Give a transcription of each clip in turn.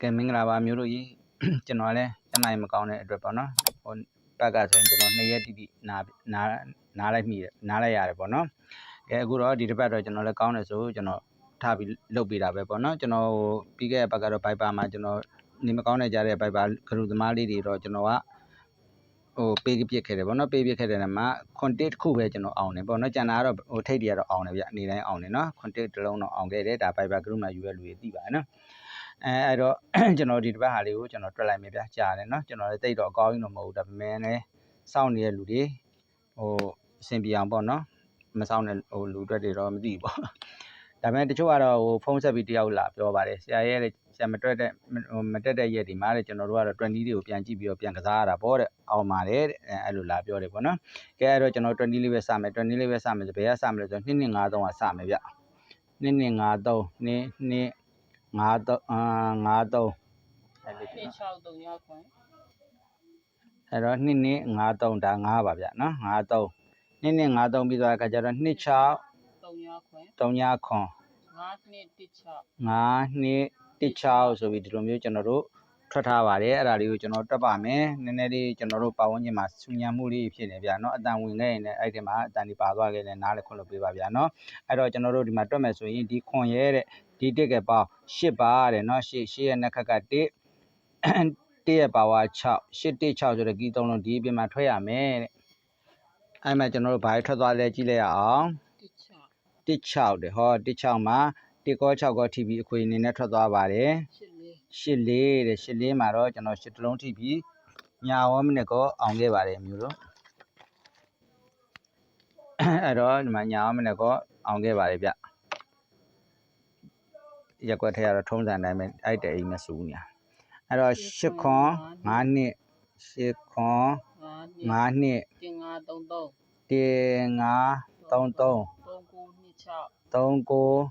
ကဲမင်္ဂလာပါမျိုးတို့ကြီးကျွန်တော်လည်းကျန်းမာရေးမကောင်းတဲ့အတွက်ပေါ့နော်ဟိုဘက်ကဆိုရင်ကျွန်တော်နှစ်ရက်တိတိနာနာနားလိုက်မိတယ်နားလိုက်ရတယ်ပေါ့နော်ကဲအခုတော့ဒီတစ်ပတ်တော့ကျွန်တော်လည်းကောင်းတယ်ဆိုကျွန်တော်ထားပြီးလုတ်ပေးတာပဲပေါ့နော်ကျွန်တော်ဟိုပြီးခဲ့တဲ့ဘက်ကတော့ဘိုက်ပါမှာကျွန်တော်နေမကောင်းတဲ့ကြားတဲ့ဘိုက်ပါဂရုသမားလေးတွေတော့ကျွန်တော်ကဟိုပေးပြစ်ခဲ့တယ်ပေါ့နော်ပေးပြစ်ခဲ့တဲ့နေရာမှာ content တစ်ခုပဲကျွန်တော်အောင်တယ်ပေါ့နော်ကျန်တာကတော့ဟိုထိတ်တွေကတော့အောင်တယ်ဗျအနေတိုင်းအောင်တယ်နော် content တစ်လုံးတော့အောင်ခဲ့တယ်ဒါ Viber group မှာယူရလူတွေသိပါတယ်နော် အဲအဲ့တော့ကျွန်တော်ဒီတစ်ပတ်ဟာလေးကိုကျွန်တော်တွက်လိုက်မယ်ဗျကြားတယ်နော်ကျွန်တော်လည်းတိတ်တော့အကောင်းကြီးတော့မဟုတ်ဘူးဒါပေမဲ့လည်းစောင့်နေတဲ့လူတွေဟိုအဆင်ပြေအောင်ပေါ့နော်မစောင့်တဲ့ဟိုလူတွေတွေတော့မသိဘူးပေါ့ဒါပေမဲ့တချို့ကတော့ဟိုဖုန်းဆက်ပြီးတယောက်လာပြောပါတယ်ဆရာရဲ့တဲ့ဆရာမတွက်တဲ့ဟိုမတက်တဲ့ရက်ဒီမှာတဲ့ကျွန်တော်တို့ကတော့20တွေကိုပြန်ကြည့်ပြီးတော့ပြန်ကစားရတာပေါ့တဲ့အောင်ပါတယ်တဲ့အဲအဲ့လိုလာပြောတယ်ပေါ့နော်ကဲအဲ့တော့ကျွန်တော်20လေးပဲစမယ်20လေးပဲစမယ်ဆိုဘယ်ကစမလဲဆိုတော့2 2 5 3ကစမယ်ဗျ2 2 5 3 2 2 5 3အာ5 3အဲ့လေး နှစ်6 3ရောက်ခွင့် အဲ့တော့2 2 5 3ဒါ5ပါဗျနော်5 3 2 2 5 3ပြီးသွားတဲ့အခါကျတော့2 6 3ရောက်ခွင့် 3ညခွန် 5နှစ်1 6 5နှစ်16ဆိုပြီးဒီလိုမျိုးကျွန်တော်တို့ထွက်ထားပါတယ်အဲ့ဒါလေးကိုကျွန်တော်တက်ပါမယ်နည်းနည်းလေးကျွန်တော်တို့ပတ်ဝန်းကျင်မှာဆူညံမှုလေးဖြစ်နေဗျာเนาะအတန်ဝင်ခဲ့ရင်လည်းအဲ့ဒီမှာအတန်ဒီပါသွားခဲ့ရင်နားလည်းခွင့်လို့ပေးပါဗျာเนาะအဲ့တော့ကျွန်တော်တို့ဒီမှာတွက်မယ်ဆိုရင်ဒီခွန်ရဲတဲ့ ဒီတစ်ကပေါင်း8ပါတဲ့เนาะ8 8ရဲ့နှစ်ခက်က1 1ရဲ့ပါဝါ6 8 1 6ဆိုတဲ့ကီးသုံးလုံးဒီအပြင်မှာထွက်ရမယ်တဲ့အဲ့မှာကျွန်တော်တို့ဘာထွက်သွားလဲကြည့်လိုက်ရအောင် 1 6 16တဲ့ဟော16မှာ1ကော6ကောထိပြီးအခွေအနေနဲ့ထွက်သွားပါတယ် 8 ရှစ်လေးတဲ့ရှစ်လေးမှာတော့ကျွန်တော်ရှစ်တလုံးထိပြီးညာဝမနစ်ကောအောင်ခဲ့ပါတယ်မျိုးတို့အဲ့တော့ဒီမှာညာဝမနစ်ကောအောင်ခဲ့ပါတယ်ဗျ ရက်ွက်ထဲကတော့ထုံးစံတိုင်းပဲအဲ့တဲ့အိမ်မစူးညာအဲ့တော့ရှစ်ခွန်9နှစ်ရှစ်ခွန်5 9နှစ်5 3 3 1 5 33 3 9 2 6 39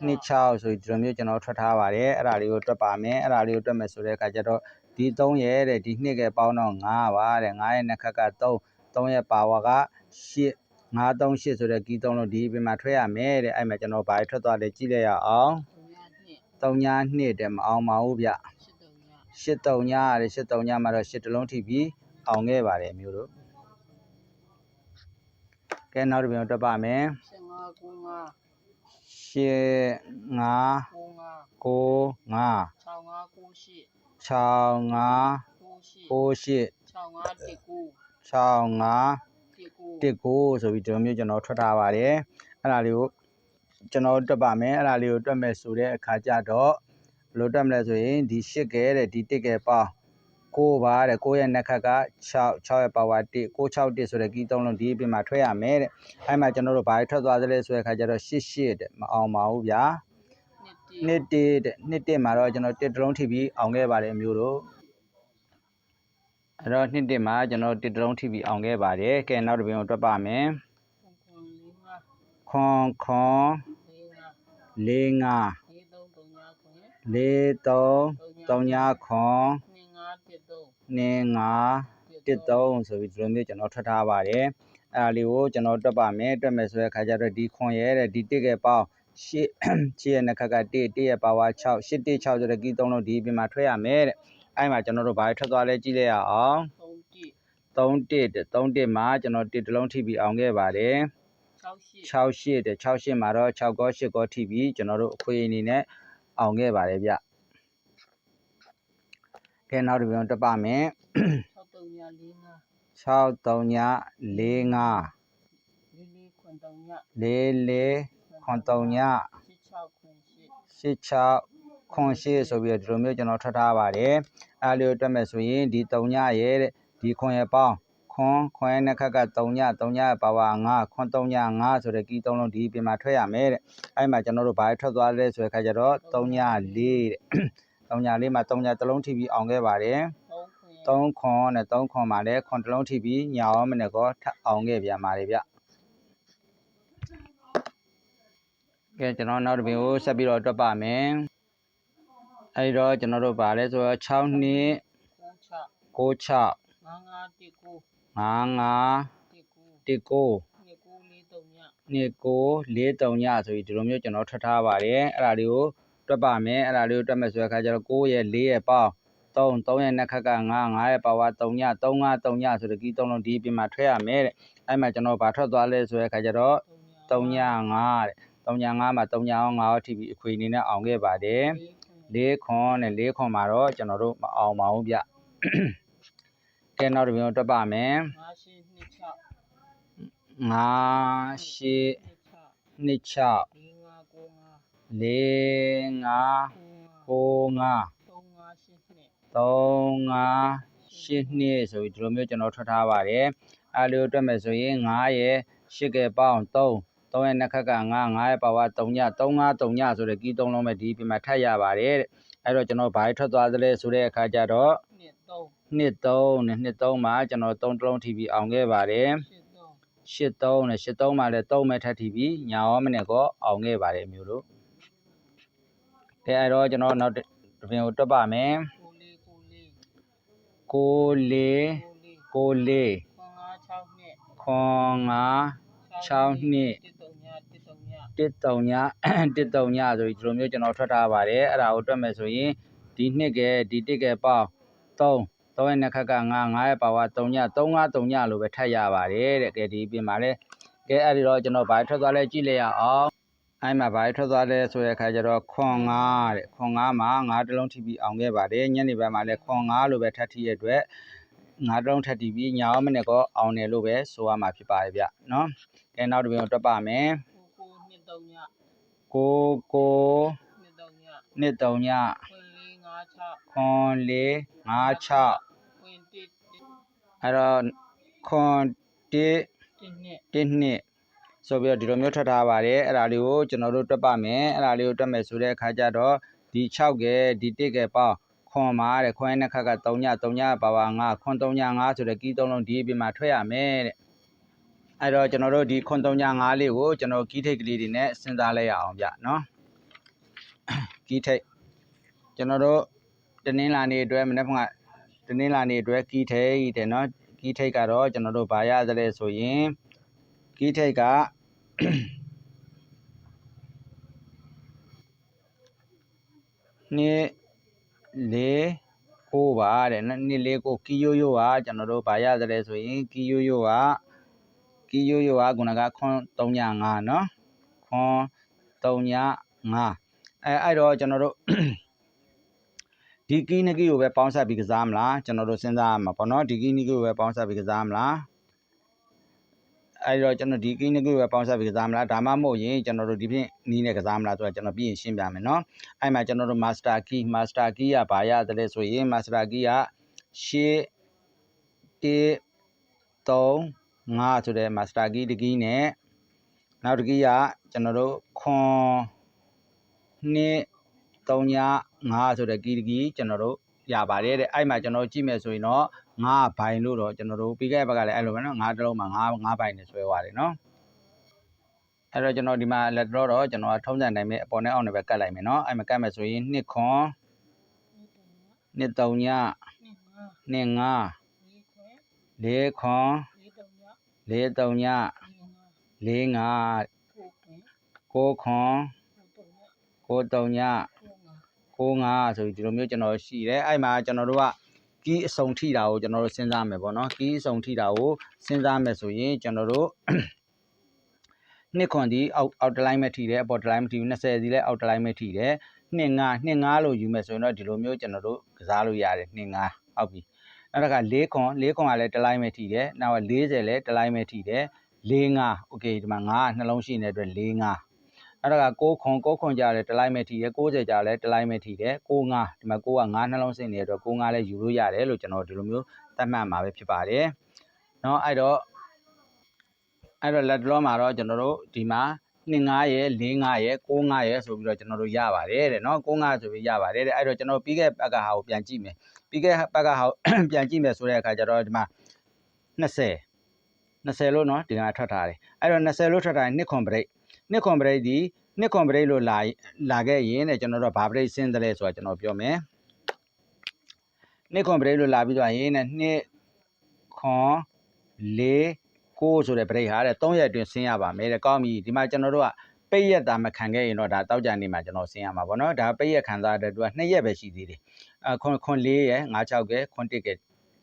26ဆိုပြီးဒီလိုမျိုးကျွန်တော်ထွက်ထားပါတယ်အဲ့ဒါလေးကိုတွက်ပါမယ်အဲ့ဒါလေးကိုတွက်မယ်ဆိုတဲ့အခါကျတော့ဒီ3ရဲ့တဲ့ဒီနှစ်ကပေါင်းတော့9ပါတဲ့9ရဲ့နှစ်ခက်က3 3ရဲ့ပါဝါက8 938ဆိုတဲ့ကီး3လုံးဒီပြင်မှာထွက်ရမယ်တဲ့အဲ့မှာကျွန်တော်ဘာထွက်သွားလဲကြည့်လိုက်ရအောင် 3ည2 3ည2တဲ့မအောင်ပါဘူးဗျ8 3ည8 3ညရတယ်8 3ညမှာတော့8တလုံးထိပြီးအောင်ခဲ့ပါတယ်မျိုးတို့ကဲနောက်တစ်ပြန်တွက်ပါမယ်15 9 8 5 9 9 9 5 6 5 9 6 5 8 9 8 6 5 6 5 1 9 1 9တစ်ကိုဆိုပြီးဒီလိုမျိုးကျွန်တော်ထွက်ထားပါတယ်အဲ့ဒါလေးကို ကျွန်တော်တွက်ပါမယ်အဲ့ဒါလေးကိုတွက်မယ်ဆိုတဲ့အခါကျတော့ဘယ်လိုတွက်မလဲဆိုရင်ဒီ၈ကဲတဲ့ဒီတစ်ကဲပေါင်း6ပါတဲ့6ရဲ့နှစ်ခက်က6 6ရဲ့ပါဝါ1 6 6 1ဆိုတဲ့ကီးသုံးလုံးဒီအပြင်မှာထွက်ရမယ်တဲ့အဲ့မှာကျွန်တော်တို့ဘာထွက်သွားသလဲဆိုတဲ့အခါကျတော့8 8တဲ့မအောင်ပါဘူးဗျာ1နှစ်တစ်တဲ့နှစ်တစ်မှာတော့ကျွန်တော်တစ်တလုံးထိပြီးအောင်ခဲ့ပါတယ်အမျိုးတို့အဲ့တော့နှစ်တစ်မှာကျွန်တော်တစ်တလုံးထိပြီးအောင်ခဲ့ပါတယ်ကဲနောက်တစ်ပြင်ကိုတွက်ပါမယ်9ခွန်ခွန် 4လေးငါ5 3 3ညခွင့်လေးသုံးသုံးညခွန်2 5 1 3နင်းငါတစ်သုံးဆိုပြီးဒီလိုမျိုးကျွန်တော်ထွက်ထားပါတယ်အဲ့ဒါလေးကိုကျွန်တော်တွက်ပါမယ်တွက်မယ်ဆိုတဲ့အခါကျတော့ဒီခွန်ရဲတဲ့ဒီတစ်ကပေါင်းရှစ်ရှစ်ရဲ့နှစ်ခက်က1 1ရဲ့ပါဝါ6 8 1 6ဆိုတဲ့ကီးသုံးလုံးဒီပြင်မှာထွက်ရမယ်တဲ့အဲ့မှာကျွန်တော်တို့ဘာထွက်သွားလဲကြည့်လိုက်ရအောင်3 1 3တစ်တဲ့3တစ်မှာကျွန်တော်တစ်တလုံးထိပြီးအောင်ခဲ့ပါတယ် 6 8 6ရှစ်တဲ့6ရှစ်မှာတော့6ကော8ကောထိပြီးကျွန်တော်တို့အခွေအနေနဲ့အောင်ခဲ့ပါတယ်ဗျကဲနောက်တစ်ပြန်တက်ပါမယ်6 3ည4 5 6 3ည4 5 4 4ခွင့်3ည4 4ခွန်3ည8 6ခွင့်8 86ခွန်8ဆိုပြီးတော့ဒီလိုမျိုးကျွန်တော်ထွက်ထားပါတယ်အားလေးကိုတွက်မယ်ဆိုရင်ဒီ3ညရဲ့တဲ့ဒီခွန်ရဲ့ပေါင်း ခွန်ခွန်ရဲ့နှစ်ခက်က3ည3ညရဲ့ပါဝါ5ခွန်3ည5ဆိုတဲ့ကီး3လုံးဒီပြင်မှာထွက်ရမယ်တဲ့အဲ့မှာကျွန်တော်တို့ဘာထွက်သွားလဲဆိုတဲ့ခါကျတော့3ည4တဲ့3ည4မှာ3ညတစ်လုံးထိပြီးအောင်ခဲ့ပါတယ်3ခွင့်3ခွန်နဲ့3ခွန်မှာလည်းခွန်တစ်လုံးထိပြီးညာအောင်မနဲ့ကောထပ်အောင်ခဲ့ပြန်ပါတယ်ဗျကဲကျွန်တော်နောက်တစ်ပြင်ကိုဆက်ပြီးတော့တွက်ပါမယ်အဲဒီတော့ကျွန်တော်တို့ဗာလဲဆိုတော့6နှစ်6 6 6 5 5 1 5 5 9 1 9 19 2 9 4 3ည29 4 3ညဆိုပြီးဒီလိုမျိုးကျွန်တော်ထွက်ထားပါတယ်အဲ့ဒါလေးကိုတွက်ပါမယ်အဲ့ဒါလေးကိုတွက်မယ်ဆိုတဲ့အခါကျတော့9ရဲ့4ရဲ့ပေါင်း3 3ရဲ့နှစ်ခက်က9 9ရဲ့ပါဝါ3ည3 5 3ညဆိုတဲ့ကီးသုံးလုံးဒီအပြင်မှာထွက်ရမယ်တဲ့အဲ့မှာကျွန်တော်ဗာထွက်သွားလဲဆိုတဲ့အခါကျတော့3ည5တဲ့3ည5မှာ3ညအောင်5ရောထိပြီးအခွေအနေနဲ့အောင်ခဲ့ပါတယ်လေးခွန်နဲ့လေးခွန်မှာတော့ကျွန်တော်တို့မအောင်ပါဘူးဗျ ကဲနောက်တစ်ပြန်တွက်ပါမယ်ငါရှိနှစ်ချ5 8နှစ်ချ2 6ဒီငါကိုငါ4 5ကိုငါ9 5သုံးငါရှိနှစ်3 5 8နှစ်ဆိုပြီးဒီလိုမျိုးကျွန်တော်ထွက်ထားပါတယ်အဲလိုတွက်မယ်ဆိုရင်9ရဲ့8ကပေါင်း3 3ရဲ့နှစ်ခက်က9 9ရဲ့ပါဝါ3ည3 5 3ညဆိုတဲ့ကီး3လုံးပဲဒီပြင်မှာထပ်ရပါတယ်တဲ့အဲ့တော့ကျွန်တော်ဘာထွက်သွားသလဲဆိုတဲ့အခါကျတော့နှစ်သုံးနှစ်3 နဲ့နှစ်3မှာကျွန်တော်3တလုံးထိပြီးအောင်ခဲ့ပါတယ်ရှစ်သုံး83နဲ့83မှာလည်း3မဲ့ထပ်ထိပြီးညာရောမနဲ့ကောအောင်ခဲ့ပါတယ်မျိုးတို့ကဲအဲ့တော့ကျွန်တော်နောက်တစ်ပြင်ကိုတွက်ပါမယ်ကိုလေးကိုလေး6ကိုလေး4ခွန်ငါ6နှစ်6တစ်သုံးညတစ်သုံးည1 3 1 3ဆိုပြီးဒီလိုမျိုးကျွန်တော်ထွက်ထားပါတယ်အဲ့ဒါကိုတွက်မယ်ဆိုရင်ဒီနှစ်ကဲဒီတစ်ကဲပေါင်း3 3ရဲ့နှစ်ခက်က9 9ရဲ့ပါဝါ3ည3 5 3ညလို့ပဲထပ်ရပါတယ်တဲ့ကဲဒီပြင်မှာလဲကဲအဲ့ဒီတော့ကျွန်တော်ဘာထွက်သွားလဲကြည့်လိုက်ရအောင်အဲ့မှာဘာထွက်သွားလဲဆိုတဲ့အခါကျတော့ခွန်9တဲ့ခွန်9မှာ9တလုံးထိပြီးအောင်ခဲ့ပါတယ်ညနေဘက်မှာလဲခွန်9လို့ပဲထပ်ထိရတဲ့အတွက်9တလုံးထပ်ထိပြီးညာအောင်မနဲ့ကောအောင်တယ်လို့ပဲဆိုရမှာဖြစ်ပါတယ်ဗျနော်ကဲနောက်တစ်ပြင်ကိုတွက်ပါမယ်ကိုကိုနှစ်သုံးညကိုကိုနှစ်3ည ခွင်လေးငါးချခွန်4 5 6ခွင်တစ်တစ်အဲ့တော့ခွန်1တစ်နှစ်1နှစ်ဆိုပြီးတော့ဒီလိုမျိုးထွက်ထားပါတယ်အဲ့ဒါလေးကိုကျွန်တော်တို့တွက်ပါမယ်အဲ့ဒါလေးကိုတွက်မယ်ဆိုတဲ့အခါကျတော့ဒီ6ကဲဒီ1ကဲပေါင်းခွန်ပါတဲ့ခွန်ရဲ့နှစ်ခက်က3ည3ညပါပါ5ခွန်3ည5ဆိုတဲ့ကီး3လုံးဒီအပြင်မှာထွက်ရမယ်တဲ့အဲ့တော့ကျွန်တော်တို့ဒီခွန်3ည5လေးကိုကျွန်တော်ကီးထိတ်ကလေးတွေနဲ့စဉ်းစားလိုက်ရအောင်ဗျနော်ကီးထိတ် ကျွန်တော်တို့တနင်္လာနေ့အတွက်မနေ့ကတနင်္လာနေ့အတွက်ကီးထိတ်တဲ့နော်ကီးထိတ်ကတော့ကျွန်တော်တို့ဗာရသလဲဆိုရင်ကီးထိတ်ကနှစ်လေးကိုပါတဲ့နော်နှစ်လေးကိုကီယိုယိုကကျွန်တော်တို့ဗာရသလဲဆိုရင်ကီယိုယိုကကီယိုယိုကခုနကခွန်305နော်ခွန်305အဲအဲ့တော့ကျွန်တော်တို့ ဒီကီနဂီကိုပဲပေါင်းဆက်ပြီးကစားမလားကျွန်တော်တို့စဉ်းစားရမှာပေါ့နော်ဒီကီနဂီကိုပဲပေါင်းဆက်ပြီးကစားမလားအဲ့တော့ကျွန်တော်ဒီကင်းနကူပဲပေါင်းဆက်ပြီးကစားမလားဒါမှမဟုတ်ရင်ကျွန်တော်တို့ဒီဖြင့်နီးနဲ့ကစားမလားဆိုတော့ကျွန်တော်ပြင်ရှင်းပြမယ်နော်အဲ့မှာကျွန်တော်တို့ master key master key ကဘာရသလဲဆိုရင် master key ကရှေ့1 3 5ဆိုတဲ့ master key တကီးနဲ့နောက်တကီးကကျွန်တော်တို့ခွန်2 3ည 5ဆိုတဲ့ key တစ် key ကျွန်တော်တို့ရပါတယ်တဲ့အဲ့မှာကျွန်တော်ကြည့်မယ်ဆိုရင်တော့ငါးဘိုင်လို့တော့ကျွန်တော်တို့ပြီးခဲ့တဲ့ဘက်ကလည်းအဲ့လိုပဲနော်ငါးတစ်လုံးမှာငါးငါးဘိုင်နဲ့ဆွဲသွားတယ်နော်အဲ့တော့ကျွန်တော်ဒီမှာလက်တော့တော့ကျွန်တော်ကထုံးစံတိုင်းပဲအပေါ်နဲ့အောက်နဲ့ပဲကတ်လိုက်မယ်နော်အဲ့မှာကတ်မယ်ဆိုရင်နှစ်ခွန်နှစ်သုံးညနှစ်ငါးနှစ်ငါးလေးခွင်လေးခွန်လေးသုံးညလေးသုံးညကိုငါလေးငါးကိုခွန်ကိုသုံးည ကိုသုံးည ကိုငါ ကိုငါဆိုပြီးဒီလိုမျိုးကျွန်တော်ရှိတယ်အဲ့မှာကျွန်တော်တို့ကကီးအစုံထိတာကိုကျွန်တော်တို့စဉ်းစားမယ်ပေါ့နော်ကီးအစုံထိတာကိုစဉ်းစားမယ်ဆိုရင်ကျွန်တော်တို့ နှစ်ခွန်ဒီအောက်အောက်တလိုင်းမဲ့ထိတယ်အပေါ်တလိုင်းမထိဘူး20စီလဲအောက်တလိုင်းမဲ့ထိတယ်နှစ်ငါနှစ်ငါလို့ယူမယ်ဆိုရင်တော့ဒီလိုမျိုးကျွန်တော်တို့ကစားလို့ရတယ်နှစ်ငါဟုတ်ပြီနောက်တစ်ခါ၄ခွန်၄ခွန်ကလည်းတလိုင်းမဲ့ထိတယ်နောက်က40လဲတလိုင်းမဲ့ထိတယ်၄ငါโอเคဒီမှာငါကနှလုံးရှိနေတဲ့အတွက်၄ငါ နောက်တစ်ခါ6ခွန်6ခွန်ကြတယ်တလိုင်းမဲ့ထိတယ်60ကြလည်းတလိုင်းမဲ့ထိတယ်6ငါဒီမှာ6ကငါနှလုံးစင်နေတဲ့အတွက်6ငါလည်းယူလို့ရတယ်လို့ကျွန်တော်ဒီလိုမျိုးသတ်မှတ်မှာပဲဖြစ်ပါတယ်เนาะအဲ့တော့ အဲ့တော့လက်တလောမှာတော့ကျွန်တော်တို့ဒီမှာ25ရဲ့45ရဲ့65ရဲ့ဆိုပြီးတော့ကျွန်တော်တို့ရပါတယ်တဲ့เนาะ65ဆိုပြီးရပါတယ်တဲ့အဲ့တော့ကျွန်တော်ပြီးခဲ့ဘက်ကဟာကိုပြန်ကြည့်မယ်ပြီးခဲ့ဘက်ကဟာကို ပြန်ကြည့်မယ်ဆိုတဲ့အခါကျတော့ဒီမှာ20 20လို့เนาะဒီမှာထွက်ထားတယ်အဲ့တော့20လို့ထွက်ထားရင်2ခွန်ဘ ရိတ်2ခွန်ဘရိတ်ဒီ2ခွန်ဘရိတ်လို့လာလာခဲ့ရင်တဲ့ကျွန်တော်တို့ဘာဘရိတ်ဆင်းတယ်လဲဆိုတာကျွန်တော်ပြောမယ်2ခွန်ဘရိတ်လို့လာပြီးတော့ရင်တဲ့2ခွန်4ကိုဆိုတဲ့ break ဟာတဲ့3ရက်အတွင်းဆင်းရပါမယ်တဲ့ကောင်းပြီဒီမှာကျွန်တော်တို့ကပိတ်ရက်တာမခံခဲ့ရင်တော့ဒါတောက်ကြနေမှာကျွန်တော်ဆင်းရမှာပေါ့နော်ဒါပိတ်ရက်ခံစားတဲ့သူက2ရက်ပဲရှိသေးတယ်အခွန်ခွန်4ရက်5 6ကဲခွန်1ကဲ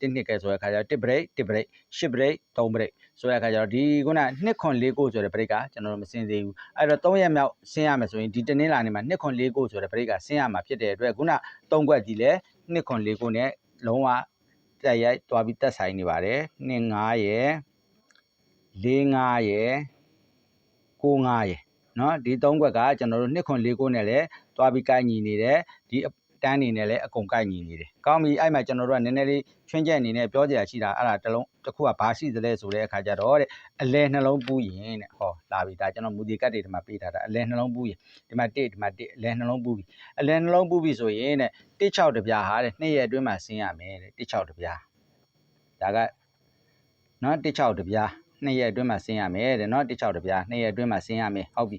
1နှစ်ကဲဆိုတဲ့ခါကျတော့1 break 1 break 10 break 3 break ဆိုတဲ့ခါကျတော့ဒီခုန2ခွန်4ကိုဆိုတဲ့ break ကကျွန်တော်တို့မစင်သေးဘူးအဲ့တော့3ရက်မြောက်ဆင်းရမယ်ဆိုရင်ဒီတနင်္လာနေ့မှာ2ခွန်4ကိုဆိုတဲ့ break ကဆင်းရမှာဖြစ်တဲ့အတွက်ခုန3ခွက်ကြီးလဲ2ခွန်4ကိုနဲ့လုံးဝတက်ရိုက်တွားပြီးတက်ဆိုင်နေပါတယ်2 5ရက်4 5ရက်9 5ရက် เนาะဒီ၃ခွက်ကကျွန်တော်တို့2ခွန်4ခွနဲ့လည်းသွားပြီးကိုက်ညီနေတယ်ဒီအ တန်းနေနဲ့လည်းအကုန်ကိုက်ညီနေတယ်ကောင်းပြီအဲ့မှာကျွန်တော်တို့ကနည်းနည်းလေးချွင်းချက်အနေနဲ့ပြောကြရရှိတာအဲ့ဒါတစ်လုံးတစ်ခုကဘာရှိသလဲဆိုတဲ့အခါကျတော့တဲ့အလဲနှလုံးပူးရင်တဲ့ဟောလာပြီဒါကျွန်တော်မူဒီကတ်တွေဒီမှာပေးထားတာအလဲနှလုံးပူးရင်ဒီမှာ1ဒီမှာ1အလဲနှလုံးပူးပြီအလဲနှလုံးပူးပြီဆိုရင်တဲ့16တပြားဟာတဲ့နှစ်ရက်အတွင်းမှာဆင်းရမယ်တဲ့16တပြားဒါကနော်16တပြား နှစ်ရက်အတွင်းမှာဆင်းရမယ်တဲ့နော်16တပြားနှစ်ရက်အတွင်းမှာဆင်းရမယ်ဟုတ်ပြီ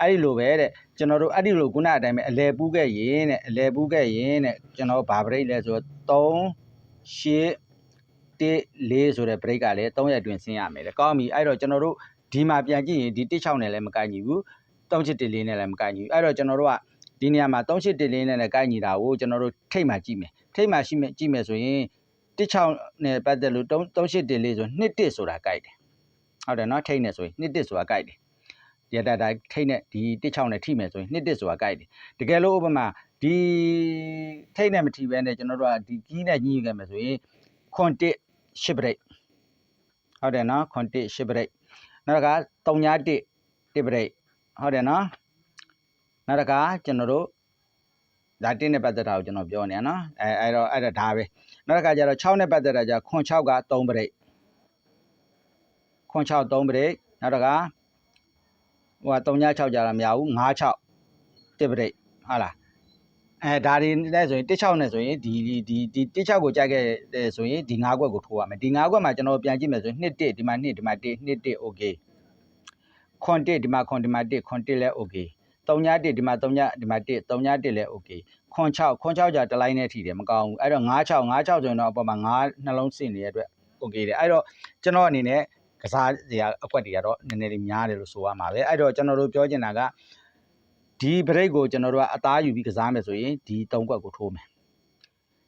အဲ့ဒီလိုပဲတဲ့ကျွန်တော်တို့အဲ့ဒီလိုခုနအတိုင်းပဲအလဲပူးခဲ့ရင်တဲ့အလဲပူးခဲ့ရင်တဲ့ကျွန်တော်ဘာဘရိတ်လဲဆိုတော့3 8 1 4ဆိုတဲ့ဘရိတ်ကလည်း3ရက်တွင်ဆင်းရမယ်လေကောင်းပြီအဲ့တော့ကျွန်တော်တို့ဒီမှာပြန်ကြည့်ရင်ဒီ16နဲ့လည်းမကိုက်ညီဘူး3714နဲ့လည်းမကိုက်ညီဘူးအဲ့တော့ကျွန်တော်တို့ကဒီနေရာမှာ3814နဲ့လည်းကိုက်ညီတာကိုကျွန်တော်တို့ထိတ်မှကြည့်မယ်ထိတ်မှရှိမယ်ကြည့်မယ်ဆိုရင်16နဲ့ပတ်သက်လို့3814ဆို21ဆိုတာကိုက်တယ် ဟုတ်တယ်နော်ထိတ်နဲ့ဆိုရင်21ဆိုတာကိုက်တယ်ရတတိုင်းထိတ်နဲ့ဒီ16နဲ့ထိမယ်ဆိုရင်နှစ်တစ်ဆိုတာကြိုက်တယ်တကယ်လို့ဥပမာဒီထိတ်နဲ့မထိဘဲနဲ့ကျွန်တော်တို့ကဒီကီးနဲ့ညှိခဲ့မယ်ဆိုရင်ခွန်တစ်ရှစ်ပရိတ်ဟုတ်တယ်နော်ခွန်တစ်ရှစ်ပရိတ်နောက်တစ်ခါ3ညတစ်တစ်ပရိတ်ဟုတ်တယ်နော်နောက်တစ်ခါကျွန်တော်တို့ဒါတစ်နဲ့ပတ်သက်တာကိုကျွန်တော်ပြောနေရနော်အဲအဲ့တော့အဲ့ဒါဒါပဲနောက်တစ်ခါကျတော့6နဲ့ပတ်သက်တာကျခွန်6က3ပရိတ်ခွန် 6 3ပရိတ်နောက်တစ်ခါဟိုက3ည6ကြာတာမရဘူး9 6တစ်ပရိတ်ဟုတ်လားအဲဒါတွေနဲ့ဆိုရင်16နဲ့ဆိုရင်ဒီဒီဒီဒီ16ကိုကြိုက်ခဲ့တဲ့ဆိုရင်ဒီ9ခွက်ကိုထိုးရမယ်ဒီ9ခွက်မှာကျွန်တော်ပြန်ကြည့်မယ်ဆိုရင်2 1ဒီမှာ2ဒီမှာ1 2 1 okay ခွန်1ဒီမှာခွန်ဒီမှာ1ခွန်1လည်း okay 3ည1ဒီမှာ3ညဒီမှာ1 3ည1လည်း okay ခွန်6ခွန်6ကြာတစ်လိုင်းနဲ့ထိတယ်မကောင်းဘူးအဲ့တော့9 6 9 6ဆိုရင်တော့အပေါ်မှာ9နှလုံးစင်နေတဲ့အတွက် okay တယ်အဲ့တော့ကျွန်တော်အနေနဲ့ ကစားစရာအကွက်တွေကတော့နည်းနည်းလေးများတယ်လို့ဆိုရမှာပဲအဲ့တော့ကျွန်တော်တို့ပြောချင်တာကဒီ break ကိုကျွန်တော်တို့ကအသားယူပြီးကစားမယ်ဆိုရင်ဒီ၃ကွက်ကိုထိုးမယ်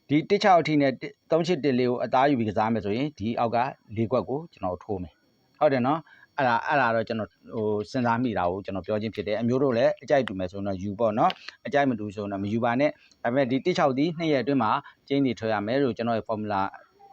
ဒီ16အထိနဲ့3814ကိုအသားယူပြီးကစားမယ်ဆိုရင်ဒီအောက်က၄ကွက်ကိုကျွန်တော်ထိုးမယ်ဟုတ်တယ်နော်အဲ့ဒါအဲ့ဒါတော့ကျွန်တော်ဟိုစဉ်းစားမိတာကိုကျွန်တော်ပြောချင်းဖြစ်တယ်အမျိုးတို့လည်းအကြိုက်တူမယ်ဆိုတော့ယူပေါ့နော်အကြိုက်မတူဆိုတော့မယူပါနဲ့ဒါပေမဲ့ဒီ16ဒီ2ရက်အတွင်းမှာကျင်းနေထွက်ရမယ်လို့ကျွန်တော်ရဲ့ formula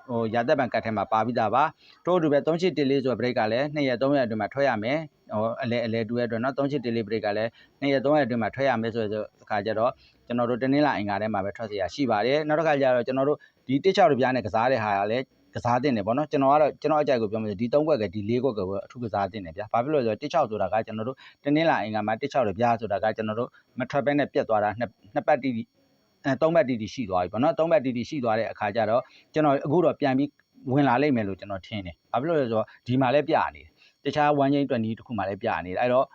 ဟိုရာသက်ပံကတ်ထဲမှာပါပြီးသားပါတို့အတူပဲ3814ဆိုတဲ့ break ကလည်း2ရက်3ရက်အတွင်းမှာထွက်ရမယ်ဟိုအလဲအလဲတူရဲ့အတွက်နော်3814 break ကလည်း2ရက်3ရက်အတွင်းမှာထွက်ရမယ်ဆိုတဲ့အခါကျတော့ကျွန်တော်တို့တနင်္လာအင်္ဂါထဲမှာပဲထွက်เสียရရှိပါတယ်နောက်တစ်ခါကျတော့ကျွန်တော်တို့ဒီ16တပြားနဲ့ကစားတဲ့ဟာကလည်းကစားတင်တယ်ပေါ့နော်ကျွန်တော်ကတော့ကျွန်တော်အကြိုက်ကိုပြောမယ်ဆိုဒီ3ခွက်ကဒီ4ခွက်ကပဲအထူးကစားတင်တယ်ဗျာဘာဖြစ်လို့လဲဆိုတော့16ဆိုတာကကျွန်တော်တို့တနင်္လာအင်္ဂါမှာ16တပြားဆိုတာကကျွန်တော်တို့မထွက်ဘဲနဲ့ပြတ်သွားတာနှစ်နှစ်ပတ်တိတိအဲ 3ပတ်တိတိရှိသွားပြီပေါ့နော်3ပတ်တိတိရှိသွားတဲ့အခါကျတော့ကျွန်တော်အခုတော့ပြန်ပြီးဝင်လာလိမ့်မယ်လို့ကျွန်တော်ထင်တယ်ဘာဖြစ်လို့လဲဆိုတော့ဒီမှာလည်းပြနေတယ်တခြား1 chain 20တခုမှလည်းပြနေတယ်အဲ့တော့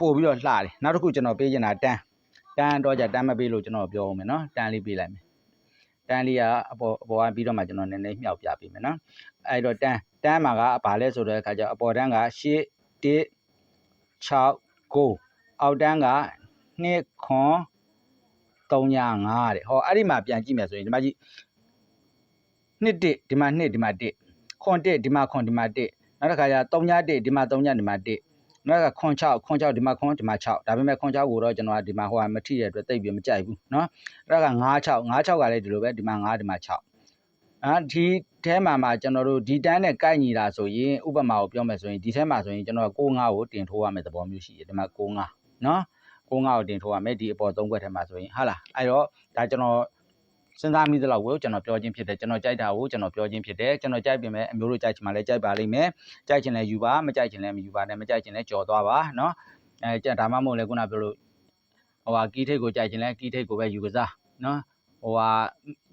ပို့ပြီးတော့လှတယ်နောက်တစ်ခုကျွန်တော်ပေးချင်တာတန်းတန်းတော့ကြတန်းမပေးလို့ကျွန်တော်ပြောအောင်မယ်နော်တန်းလေးပေးလိုက်မယ်တန်းလေးကအပေါ်အပေါ်ကပြီးတော့မှကျွန်တော်နည်းနည်းမြောက်ပြပေးမယ်နော်အဲ့တော့တန်းတန်းမှာကဘာလဲဆိုတဲ့အခါကျအပေါ်တန်းက8 1 6 9အောက်တန်းက2ခွ န်3ည5တဲ့ဟောအဲ့ဒီမှာပြန်ကြည့်မယ်ဆိုရင်ဒီမှာကြည့်နှစ်1ဒီမှာ2ဒီမှာ1ခွန်1ဒီမှာခွန်ဒီမှာ1နောက်တစ်ခါကျ3ည1ဒီမှာ3ညဒီမှာ1နောက်ကခွန်6ခွန်6ဒီမှာခွန်ဒီမှာ6ဒါပေမဲ့ခွန်6ကိုတော့ကျွန်တော်ကဒီမှာဟိုကမထိတဲ့အတွက်တိတ်ပြီးမကြိုက်ဘူးเนาะအဲ့ဒါက9 6 9 6ကလည်းဒီလိုပဲဒီမှာ9ဒီမှာ6အာဒီထဲမှာမှာကျွန်တော်တို့ဒီတန်းနဲ့ကိုက်ညီတာဆိုရင်ဥပမာကိုပြောမယ်ဆိုရင်ဒီထဲမှာဆိုရင်ကျွန်တော်က6 5ကိုတင်ထိုးရမယ့်သဘောမျိုးရှိတယ်ဒီမှာ6 5เนาะ 6 5ကိုတင်ထိုးရမယ်ဒီအပေါ်3ခွက်ထဲမှာဆိုရင်ဟာလားအဲ့တော့ဒါကျွန်တော်စဉ်းစားမိသလောက်ကိုကျွန်တော်ပြောချင်းဖြစ်တယ်ကျွန်တော်ကြိုက်တာကိုကျွန်တော်ပြောချင်းဖြစ်တယ်ကျွန်တော်ကြိုက်ပြင်မဲ့အမျိုးတို့ကြိုက်ချင်မှလည်းကြိုက်ပါလိမ့်မယ်ကြိုက်ချင်လည်းယူပါမကြိုက်ချင်လည်းမယူပါနဲ့မကြိုက်ချင်လည်းကြော်သွားပါเนาะအဲကြဒါမှမဟုတ်လည်းခုနပြောလို့ဟိုဟာကီးထိတ်ကိုကြိုက်ချင်လည်းကီးထိတ်ကိုပဲယူကစားเนาะဟိုဟာ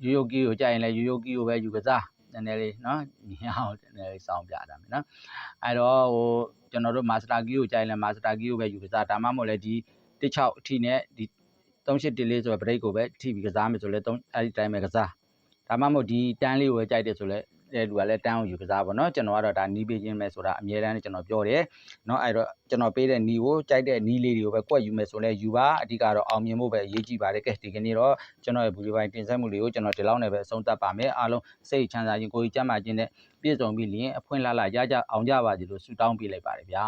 ရိုးရိုးကီးကိုကြိုက်ရင်လည်းရိုးရိုးကီးကိုပဲယူကစားနည်းနည်းလေးเนาะညောင်းနည်းနည်းလေးစောင်းပြတာမယ်เนาะအဲတော့ဟိုကျွန်တော်တို့မာစတာကီးကိုကြိုက်ရင်လည်းမာစတာကီးကိုပဲယူကစားဒါမှမဟုတ်လည်းဒီ 16အထိနဲ့ဒီ3814ဆိုတဲ့ break ကိုပဲထိပြီးကစားမယ်ဆိုလဲ3အဲ့ဒီတိုင်းပဲကစားဒါမှမဟုတ်ဒီတန်းလေးကိုပဲကြိုက်တယ်ဆိုလဲ တဲ့လူကလည်းတန်းကိုယူကစားပါတော့ကျွန်တော်ကတော့ဒါနီးပေးခြင်းပဲဆိုတာအမြဲတမ်းကျွန်တော်ပြောတယ်เนาะအဲ့တော့ကျွန်တော်ပေးတဲ့နီးကိုကြိုက်တဲ့နီးလေးတွေကိုပဲကွက်ယူမယ်ဆိုလဲယူပါအဓိကတော့အောင်မြင်ဖို့ပဲအရေးကြီးပါတယ်ကဲဒီကနေ့တော့ကျွန်တော်ရဲ့ဘူလီပိုင်းတင်ဆက်မှုလေးကိုကျွန်တော်ဒီလောက်နဲ့ပဲအဆုံးသတ်ပါမယ်အားလုံးစိတ်ချမ်းသာခြင်းကိုယ်ကြီးကျန်းမာခြင်းနဲ့ပြည့်စုံပြီးလျင်အဖွင့်လာလာရကြအောင်ကြပါစေလို့ဆုတောင်းပေးလိုက်ပါတယ်ဗျာ